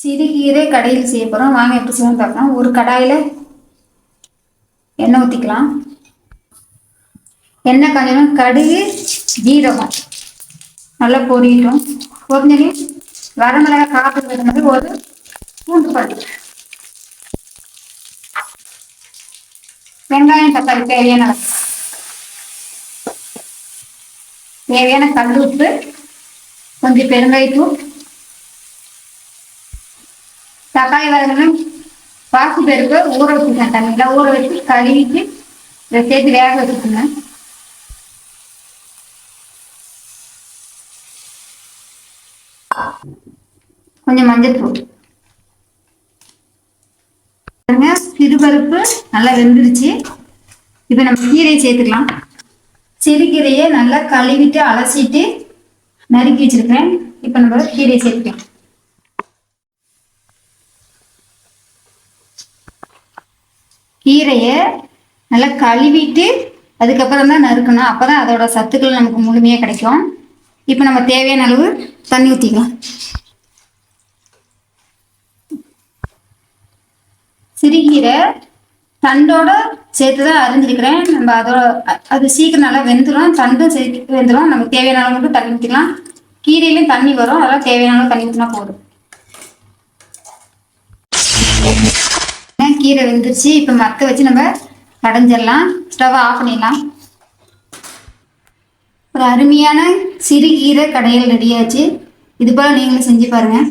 சிறுகீரை கடையில் செய்ய போகிறோம் வாங்க எப்படி செய்யணும் பார்க்கலாம். ஒரு கடாயில் எண்ணெய் ஊற்றிக்கலாம் எண்ணெய் காஞ்சணும் கடுகு ஜீரகம். நல்லா பொரியட்டும். பொரிஞ்சனே வரமிளகாய் காப்பு மாதிரி ஒரு பூண்டு பல் வெங்காயம் தக்காளி தேவையான தேவையான கல் உப்பு கொஞ்சம் பெருங்காயத்தூள் தக்காளி வதங்கணும் பாசி பருப்பு ஊற வச்சுக்கேன் தண்ணியில் ஊற வச்சு கழுவிட்டு இதை சேர்த்து வேக வச்சுக்கோங்க. கொஞ்சம் மஞ்சள் தூள். பாருங்க சிறுபருப்பு நல்லா வெந்துருச்சு. இப்போ நம்ம கீரையை சேர்த்துக்கலாம். சிறுகீரையை நல்லா கழுவிட்டு அலசிட்டு நறுக்கி வச்சிருக்கேன் இப்போ நம்ம கீரையை சேர்த்துக்கலாம். கீரையை நல்லா கழுவிட்டு அதுக்கப்புறம் தான் நறுக்கணும். அப்போ தான் அதோட சத்துக்கள் நமக்கு முழுமையாக கிடைக்கும். இப்போ நம்ம தேவையான அளவு தண்ணி ஊற்றிக்கலாம் சிறுகீரை தண்டோட சேர்த்து தான் அரிஞ்சிருக்கிறேன். நம்ம அதோட அது சீக்கிரம் நல்லா வெந்துடும் தண்டும் சேர்த்து வெந்துடும் நமக்கு தேவையான அளவு மட்டும் தண்ணி ஊற்றிக்கலாம் கீரையிலையும் தண்ணி வரும். அதெல்லாம் தேவையான அளவு தண்ணி ஊற்றினா போதும். கீரை வெந்துருச்சு. இப்போ மத்த வச்சு நம்ம கடைஞ்சிடலாம் ஸ்டவ் ஆஃப் பண்ணிடலாம். ஒரு அருமையான சிறுகீரை கடையில் ரெடியாச்சு இது போல் நீங்களும் செஞ்சு பாருங்கள்